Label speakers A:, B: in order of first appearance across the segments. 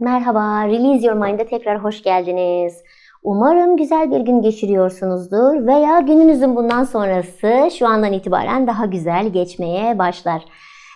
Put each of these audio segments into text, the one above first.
A: Merhaba, Release Your Mind'e tekrar hoş geldiniz. Umarım güzel bir gün geçiriyorsunuzdur veya gününüzün bundan sonrası şu andan itibaren daha güzel geçmeye başlar.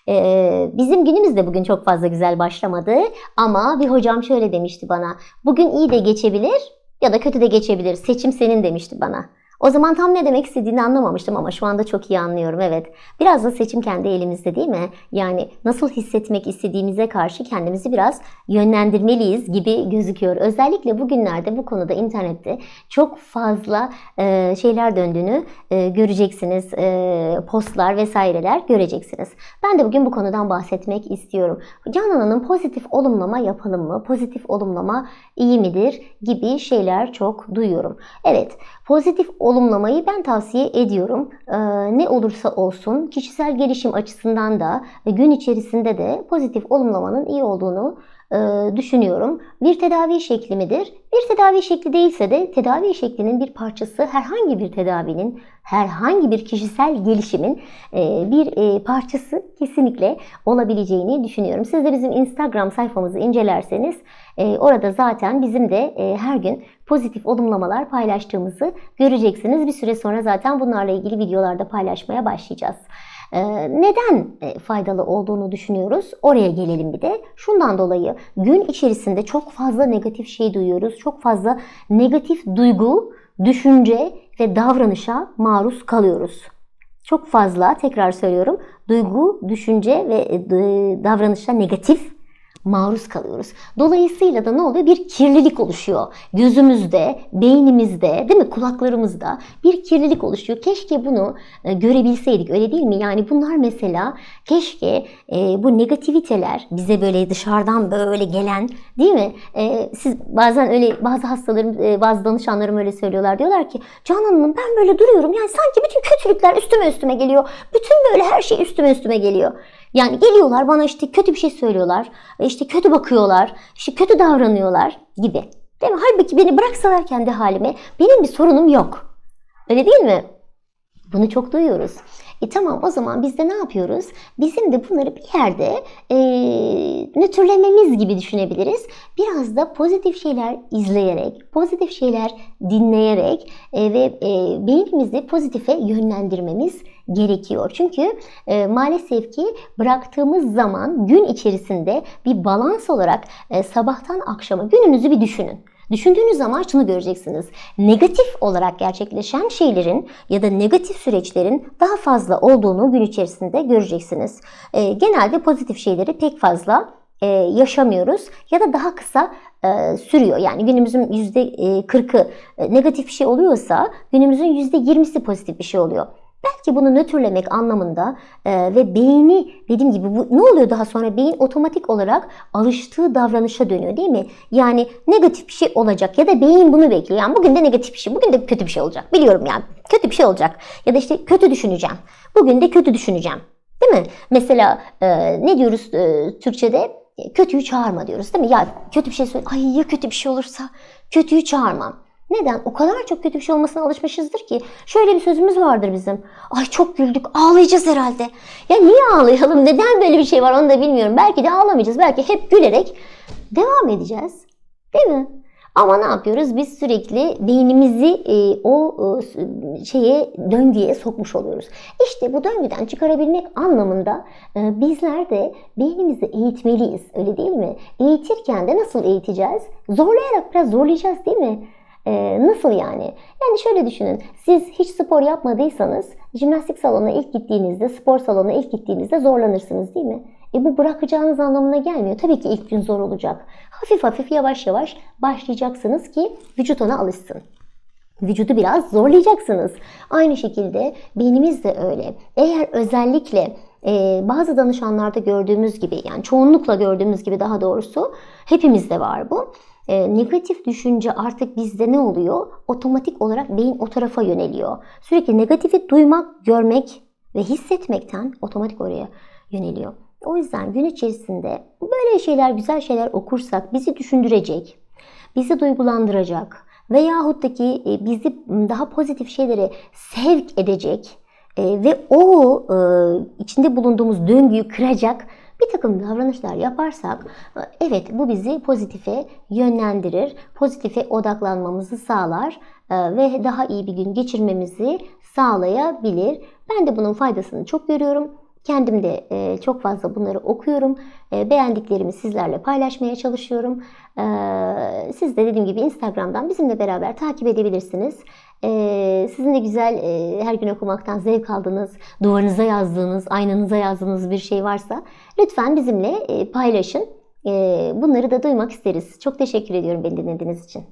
A: Ee, bizim günümüz de bugün çok fazla güzel başlamadı ama bir hocam şöyle demişti bana. Bugün iyi de geçebilir ya da kötü de geçebilir. Seçim senin demişti bana. O zaman tam ne demek istediğini anlamamıştım ama şu anda çok iyi anlıyorum evet. Biraz da seçim kendi elimizde değil mi? Yani nasıl hissetmek istediğimize karşı kendimizi biraz yönlendirmeliyiz gibi gözüküyor. Özellikle bugünlerde bu konuda internette çok fazla e, şeyler döndüğünü e, göreceksiniz. E, postlar vesaireler göreceksiniz. Ben de bugün bu konudan bahsetmek istiyorum. Canan Hanım pozitif olumlama yapalım mı? Pozitif olumlama iyi midir? Gibi şeyler çok duyuyorum. Evet pozitif olumlamayı ben tavsiye ediyorum. Ee, ne olursa olsun kişisel gelişim açısından da ve gün içerisinde de pozitif olumlamanın iyi olduğunu e, düşünüyorum. Bir tedavi şekli midir? Bir tedavi şekli değilse de tedavi şeklinin bir parçası herhangi bir tedavinin, herhangi bir kişisel gelişimin e, bir e, parçası kesinlikle olabileceğini düşünüyorum. Siz de bizim Instagram sayfamızı incelerseniz e, orada zaten bizim de e, her gün pozitif olumlamalar paylaştığımızı göreceksiniz. Bir süre sonra zaten bunlarla ilgili videolarda paylaşmaya başlayacağız. Ee, neden e, faydalı olduğunu düşünüyoruz? Oraya gelelim bir de. Şundan dolayı gün içerisinde çok fazla negatif şey duyuyoruz. Çok fazla negatif duygu, düşünce ve davranışa maruz kalıyoruz. Çok fazla tekrar söylüyorum. Duygu, düşünce ve e, davranışa negatif maruz kalıyoruz. Dolayısıyla da ne oluyor? Bir kirlilik oluşuyor. Gözümüzde, beynimizde, değil mi? Kulaklarımızda bir kirlilik oluşuyor. Keşke bunu e, görebilseydik öyle değil mi? Yani bunlar mesela keşke e, bu negativiteler bize böyle dışarıdan böyle gelen değil mi? E, siz bazen öyle bazı hastalarım, e, bazı danışanlarım öyle söylüyorlar. Diyorlar ki Canan Hanım ben böyle duruyorum. Yani sanki bütün kötülükler üstüme üstüme geliyor. Bütün böyle her şey üstüme üstüme geliyor. Yani geliyorlar bana işte kötü bir şey söylüyorlar, işte kötü bakıyorlar, işte kötü davranıyorlar gibi. Değil mi? Halbuki beni bıraksalar kendi halime benim bir sorunum yok. Öyle değil mi? Bunu çok duyuyoruz. E tamam o zaman biz de ne yapıyoruz? Bizim de bunları bir yerde e, nötrlememiz gibi düşünebiliriz. Biraz da pozitif şeyler izleyerek, pozitif şeyler dinleyerek e, ve e, beynimizi pozitife yönlendirmemiz gerekiyor. Çünkü e, maalesef ki bıraktığımız zaman gün içerisinde bir balans olarak e, sabahtan akşama gününüzü bir düşünün. Düşündüğünüz zaman şunu göreceksiniz. Negatif olarak gerçekleşen şeylerin ya da negatif süreçlerin daha fazla olduğunu gün içerisinde göreceksiniz. E, genelde pozitif şeyleri pek fazla e, yaşamıyoruz ya da daha kısa e, sürüyor. Yani günümüzün %40'ı e, negatif bir şey oluyorsa günümüzün %20'si pozitif bir şey oluyor. Belki bunu nötrlemek anlamında e, ve beyni dediğim gibi bu ne oluyor daha sonra beyin otomatik olarak alıştığı davranışa dönüyor değil mi? Yani negatif bir şey olacak ya da beyin bunu bekliyor. Yani bugün de negatif bir şey, bugün de kötü bir şey olacak. Biliyorum yani kötü bir şey olacak. Ya da işte kötü düşüneceğim. Bugün de kötü düşüneceğim. Değil mi? Mesela e, ne diyoruz e, Türkçe'de? Kötüyü çağırma diyoruz değil mi? Ya kötü bir şey söyle. Ay ya kötü bir şey olursa kötüyü çağırmam. Neden? O kadar çok kötü bir şey olmasına alışmışızdır ki. Şöyle bir sözümüz vardır bizim. Ay çok güldük ağlayacağız herhalde. Ya niye ağlayalım? Neden böyle bir şey var onu da bilmiyorum. Belki de ağlamayacağız. Belki hep gülerek devam edeceğiz. Değil mi? Ama ne yapıyoruz? Biz sürekli beynimizi e, o e, şeye döngüye sokmuş oluyoruz. İşte bu döngüden çıkarabilmek anlamında e, bizler de beynimizi eğitmeliyiz. Öyle değil mi? Eğitirken de nasıl eğiteceğiz? Zorlayarak biraz zorlayacağız değil mi? Ee, nasıl yani? Yani şöyle düşünün. Siz hiç spor yapmadıysanız jimnastik salonuna ilk gittiğinizde, spor salonuna ilk gittiğinizde zorlanırsınız değil mi? E bu bırakacağınız anlamına gelmiyor. Tabii ki ilk gün zor olacak. Hafif hafif yavaş yavaş başlayacaksınız ki vücut ona alışsın. Vücudu biraz zorlayacaksınız. Aynı şekilde beynimiz de öyle. Eğer özellikle e, bazı danışanlarda gördüğümüz gibi yani çoğunlukla gördüğümüz gibi daha doğrusu hepimizde var bu e, negatif düşünce artık bizde ne oluyor? Otomatik olarak beyin o tarafa yöneliyor. Sürekli negatifi duymak, görmek ve hissetmekten otomatik oraya yöneliyor. O yüzden gün içerisinde böyle şeyler, güzel şeyler okursak bizi düşündürecek, bizi duygulandıracak veyahut da ki e, bizi daha pozitif şeylere sevk edecek E, ve o e, içinde bulunduğumuz döngüyü kıracak bir takım davranışlar yaparsak e, evet bu bizi pozitife yönlendirir, pozitife odaklanmamızı sağlar e, ve daha iyi bir gün geçirmemizi sağlayabilir. Ben de bunun faydasını çok görüyorum. Kendim de e, çok fazla bunları okuyorum. E, beğendiklerimi sizlerle paylaşmaya çalışıyorum. E, siz de dediğim gibi Instagram'dan bizimle beraber takip edebilirsiniz. E, sizin de güzel e, her gün okumaktan zevk aldığınız, duvarınıza yazdığınız, aynanıza yazdığınız bir şey varsa lütfen bizimle e, paylaşın. E, bunları da duymak isteriz. Çok teşekkür ediyorum beni dinlediğiniz için.